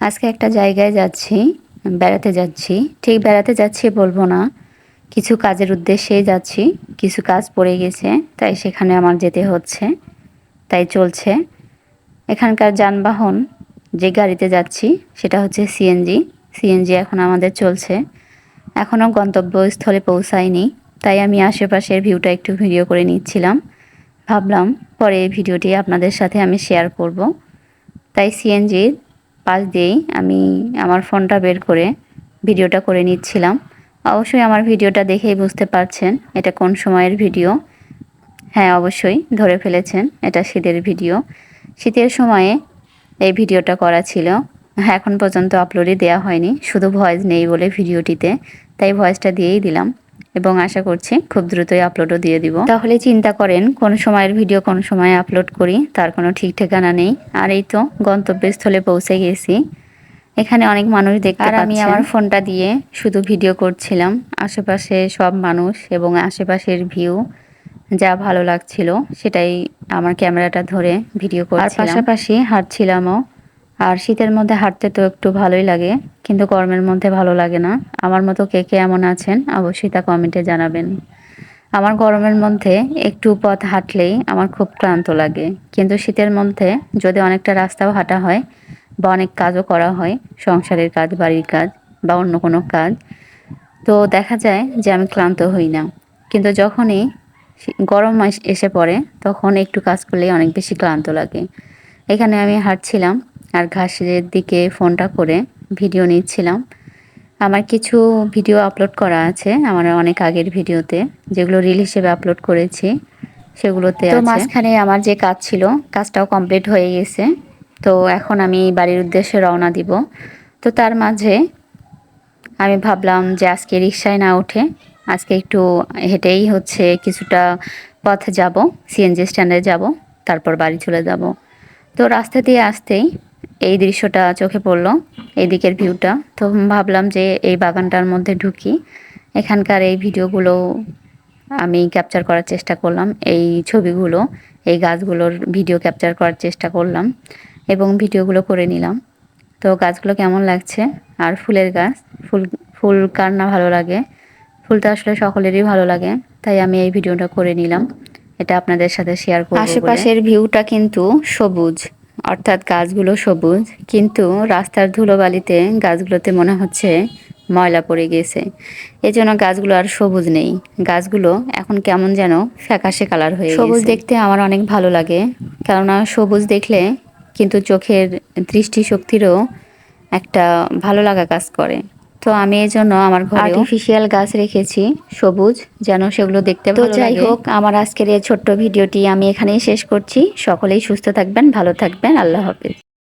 আজকে একটা জায়গায় যাচ্ছি, বেড়াতে যাচ্ছি। ঠিক বেড়াতে যাচ্ছি বলব না। কিছু কাজের উদ্দেশ্যেই যাচ্ছি, কিছু কাজ পড়ে গেছে, তাই সেখানে আমার যেতে হচ্ছে, তাই চলছে। এখানকার যানবাহন যে গাড়িতে যাচ্ছি, সেটা হচ্ছে সিএনজি। সিএনজি এখন আমাদের চলছে। এখনও গন্তব্যস্থলে পৌঁছায়নি, তাই আমি আশেপাশের ভিউটা একটু ভিডিও করে নিচ্ছিলাম। ভাবলাম পরে এই ভিডিওটি আপনাদের সাথে আমি শেয়ার করব। তাই সিএনজির পাশ দিয়েই আমি আমার ফোনটা বের করে ভিডিওটা করে নিচ্ছিলাম। অবশ্যই আমার ভিডিওটা দেখেই বুঝতে পারছেন এটা কোন সময়ের ভিডিও। হ্যাঁ অবশ্যই ধরে ফেলেছেন এটা শীতের ভিডিও। শীতের সময়ে এই ভিডিওটা করা ছিল। এখন পর্যন্ত আপলোডই দেওয়া হয়নি। শুধু ভয়েস নেই বলে ভিডিওটিতে। তাই ভয়েসটা দিয়েই দিলাম। এবং আশা করছি খুব দ্রুতই আপলোডও দিয়ে দিব। তাহলে চিন্তা করেন কোন সময়ের ভিডিও কোন সময় আপলোড করি তার কোনো ঠিক ঠিকানা নেই। আর এই তো গন্তব্যস্থলে পৌঁছে গেছি। এখানে অনেক মানুষ দেখতে আর আমি আমার ফোনটা দিয়ে শুধু ভিডিও করছিলাম। আশেপাশে সব মানুষ এবং আশেপাশের ভিউ যা ভালো লাগছিল সেটাই আমার ক্যামেরাটা ধরে ভিডিও করছিলাম। আর পাশাপাশি হাঁটছিলামও। আর শীতের মধ্যে হাঁটতে তো একটু ভালোই লাগে। কিন্তু গরমের মধ্যে ভালো লাগে না। আমার মতো কে কে এমন আছেন অবশ্যই তা কমেন্টে জানাবেন। আমার গরমের মধ্যে একটু পথ হাঁটলেই আমার খুব ক্লান্ত লাগে। কিন্তু শীতের মধ্যে যদি অনেকটা রাস্তাও হাঁটা হয় বা অনেক কাজও করা হয়, সংসারের কাজ, বাড়ির কাজ বা অন্য কোনো কাজ, তো দেখা যায় যে আমি ক্লান্ত হই না। কিন্তু যখনই গরম এসে পড়ে, তখন একটু কাজ করলেই অনেক বেশি ক্লান্ত লাগে। এখানে আমি হাঁটছিলাম আর ঘাসের দিকে ফোনটা করে ভিডিও নিচ্ছিলাম। আমার কিছু ভিডিও আপলোড করা আছে আমার অনেক আগের ভিডিওতে যেগুলো রিল হিসেবে আপলোড করেছি সেগুলোতে তো মাঝখানে আমার যে কাজ ছিল কাজটাও কমপ্লিট হয়ে গেছে। তো এখন আমি বাড়ির উদ্দেশ্যে রওনা দিব। তো তার মাঝে আমি ভাবলাম যে আজকে রিক্সায় না উঠে আজকে একটু হেঁটেই হচ্ছে কিছুটা পথ যাব সিএনজি স্ট্যান্ডে যাব তারপর বাড়ি চলে যাব। তো রাস্তা দিয়ে আসতেই এই দৃশ্যটা চোখে পড়ল এই দিকের ভিউটা তো ভাবলাম যে এই বাগানটার মধ্যে ঢুকি। এখানকার এই ভিডিওগুলো আমি ক্যাপচার করার চেষ্টা করলাম। এই ছবিগুলো, এই গাছগুলোর ভিডিও ক্যাপচার করার চেষ্টা করলাম এবং ভিডিওগুলো করে নিলাম। তো গাছগুলো কেমন লাগছে? আর ফুলের গাছ, ফুল ফুল কার না ভালো লাগে? ফুলটা আসলে সকলেরই ভালো লাগে, তাই আমি এই ভিডিওটা করে নিলাম। এটা আপনাদের সাথে শেয়ার করব আশেপাশের ভিউটা কিন্তু সবুজ। অর্থাৎ গাছগুলো সবুজ, কিন্তু রাস্তার ধুলোবালিতে গাছগুলোতে মনে হচ্ছে ময়লা পড়ে গেছে। এজন্য জন্য গাছগুলো আর সবুজ নেই। গাছগুলো এখন কেমন যেন ফ্যাকাশে কালার হয়ে সবুজ দেখতে আমার অনেক ভালো লাগে, কেননা সবুজ দেখলে কিন্তু চোখের দৃষ্টিশক্তিরও একটা ভালো লাগা কাজ করে। তো আমি এই জন্য আমার ঘরে আর্টিফিশিয়াল গাছ রেখেছি সবুজ যেন সেগুলো দেখতে ভালো যাই হোক আমার আজকের এই ছোট্ট ভিডিওটি আমি এখানেই শেষ করছি। সকলেই সুস্থ থাকবেন ভালো থাকবেন। আল্লাহ হাফিজ।